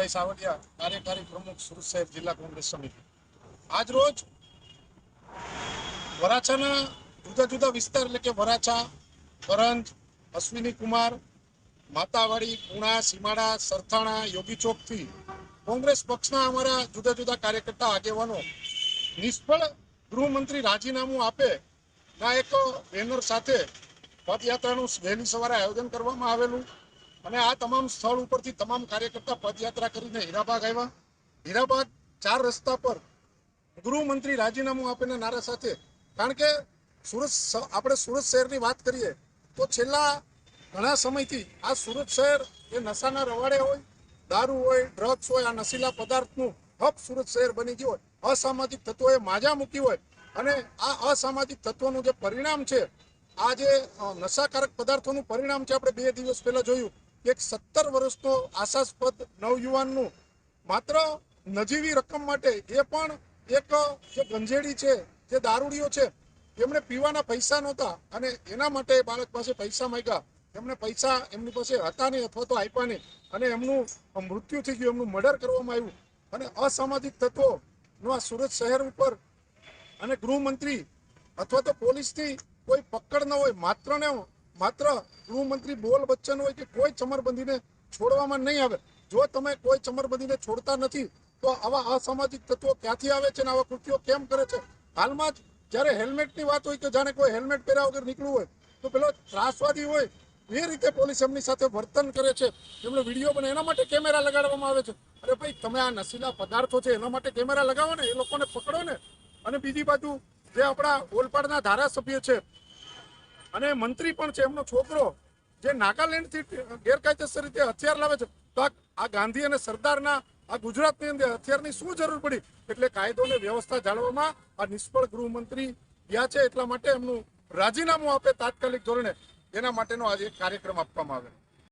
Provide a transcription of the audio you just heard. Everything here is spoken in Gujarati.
જયેશભાઈ સાવલિયા કાર્યકારી પ્રમુખ સુરત શહેર જિલ્લા કોંગ્રેસ સમિતિ. આજરોજ વરાછાના જુદા જુદા વિસ્તાર એટલે કે વરાછા, કરંજ, અશ્વિની કુમાર, માતાવાડી, પુણા, સીમાડા, સરથાણા, યોગી ચોકથી કોંગ્રેસ પક્ષના અમારા જુદા જુદા કાર્યકર્તા, આગેવાનો નિષ્ફળ ગૃહમંત્રી રાજીનામું આપે ના એક બેનર સાથે પદયાત્રાનું વહેલી સવારે આયોજન કરવામાં આવેલું. અને આ તમામ સ્થળ ઉપરથી તમામ કાર્યકર્તા પદયાત્રા કરીને હીરાબાગ આવ્યા. હીરાબાગ ચાર રસ્તા પર ગૃહમંત્રી રાજીનામું આપીને નારા સાથે, કારણ કે સુરત આપણે સુરત શહેરની વાત કરીએ, તો છેલ્લા ઘણા સમયથી આ સુરત શહેર એ નશાના રવાડે હોય, દારૂ હોય ડ્રગ્સ હોય, આ નશીલા પદાર્થનું હબ સુરત શહેર બની ગયું હોય. અસામાજિક તત્વોએ માજા મૂકી હોય. અને આ અસામાજિક તત્વોનું જે પરિણામ છે, આ જે નશાકારક પદાર્થોનું પરિણામ છે, આપણે બે દિવસ પહેલા જોયું. એક સત્તર વર્ષનો આશાસ્પદ નવયુવાનનું માત્ર નજીવી રકમ માટે એ પણ એક જે ગંજેડી છે, જે દારૂડીઓ છે, એમણે પીવાના પૈસા નહોતા અને એના માટે બાળક પાસે પૈસા માંગ્યા. એમને પૈસા એમની પાસે હતા નહીં અથવા તો આપ્યા નહીં અને એમનું મૃત્યુ થઈ ગયું, એમનું મર્ડર કરવામાં આવ્યું. અને અસામાજિક તત્વોનો આ સુરત શહેર ઉપર અને ગૃહમંત્રી અથવા તો પોલીસની કોઈ પકડ ન હોય, માત્ર ને માત્ર ગૃહમંત્રી બોલ બચ્ચન હોય કે કોઈ ચમરબંધીને છોડવામાં નહીં આવે. જો તમે કોઈ ચમરબંધીને છોડતા નથી, તો આવા અસામાજિક તત્વો ક્યાંથી આવે છે અને આવા કૃત્યો કેમ કરે છે? હાલમાં જ જ્યારે હેલ્મેટની વાત હોય કે જાણે કોઈ હેલ્મેટ પહેર્યા વગર નીકળવું હોય, તો પેલો ત્રાસવાદી હોય, એ રીતે પોલીસ એમની સાથે વર્તન કરે છે. એમનો વીડિયો બને એના માટે કેમેરા લગાડવામાં આવે છે. અરે ભાઈ, તમે આ નશીલા પદાર્થો છે, એના માટે કેમેરા લગાવો ને, એ લોકોને પકડો ને. અને બીજી બાજુ જે આપણા ઓલપાડના ધારાસભ્ય છે અને મંત્રી પણ છે એમનો છોકરો, જે નાગાલેન્ડથી ગેરકાયદેસર રીતે હથિયાર લાવે છે. તો આ- ગાંધી અને સરદારના, આ ગુજરાતની અંદર હથિયારની શું જરૂર પડી? એટલે કાયદો અને વ્યવસ્થા જાળવવામાં આ નિષ્ફળ ગૃહમંત્રી ગયા છે એટલા માટે એમનું રાજીનામું આપે તાત્કાલિક ધોરણે. એના માટેનો આજે કાર્યક્રમ આપવામાં આવે.